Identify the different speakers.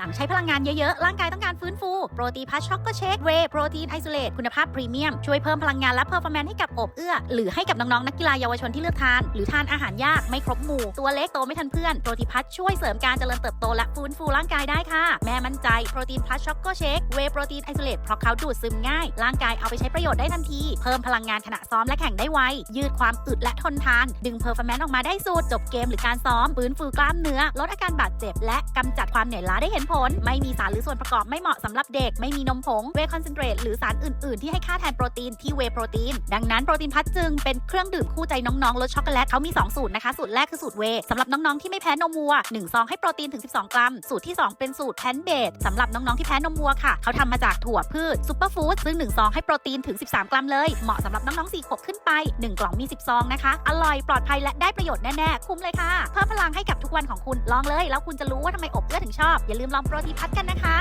Speaker 1: หลังใช้พลังงานเยอะๆ ร่างกายต้องการฟื้นฟู โปรตีพัชช็อกโกเชคเวโปรตีนไอโซเลตคุณภาพพรีเมียม ช่วยเพิ่มพลังงานและเพอร์ฟอร์แมนซ์ให้กับอบเอื้อ หรือให้กับน้องๆ นักกีฬาเยาวชนที่เลือกทาน หรือทานอาหารยากไม่ครบหมู่ ตัวเล็กโตไม่ทันเพื่อน โปรตีพัชช่วยเสริมการเจริญเติบโตและฟื้นฟูร่างกายได้ค่ะ แม่มั่นใจ โปรตีนพัชช็อกโกเชคเวโปรตีนไอโซเลตเพราะเขาดูดซึมง่าย ร่างกายเอาไปใช้ประโยชน์ได้ทันที เพิ่มพลังงานขณะซ้อมและแข่งได้ไว ยืดความอึดและทนทาน ดึงเพอร์ฟอร์แมนซ์ออกมาได้สุด จบเกมหรือการซ้อมฟื้นฟูกล้ามเนื้อ ลดอาการบาดเจ็บ และกำจัดความเหนื่อยล้าได้เห็นผล ไม่มีสารหรือส่วนประกอบไม่เหมาะสำหรับเด็ก ไม่มีนมผง เวคอนเซนเทรตหรือสารอื่น ๆ ที่ให้ค่าแทนโปรตีนที่เวโปรตีน ดังนั้นโปรตีนพัดจึงเป็นเครื่องดื่มคู่ใจน้องๆรสช็อกโกแลตเขามี 2 สูตรนะคะ สูตรแรกคือสูตรเวสำหรับน้องๆที่ไม่แพ้นมวัว1ซองให้โปรตีนถึง 12 กรัม สูตรที่ 2 เป็นสูตรแพนเบดสำหรับน้องๆที่แพ้นมวัวค่ะ เขาทำมาจากถั่วพืชซูเปอร์ฟู้ดซึ่ง1ซองให้โปรตีนถึง 13 กรัมเลย เหมาะสำหรับน้องๆ4ขวบขึ้นไป 1 กล่องมี 10 ซองนะคะ อร่อยปลอดภัยและได้ประโยชน์แน่ๆคุ้มเลยค่ะเพิ่มพลังให้กับทุกวันของคุณลองเลย แล้วคุณจะรู้ว่าทำไมอบเอื้อถึงชอบอย่าลืมลองโปรตีพัดกันนะคะ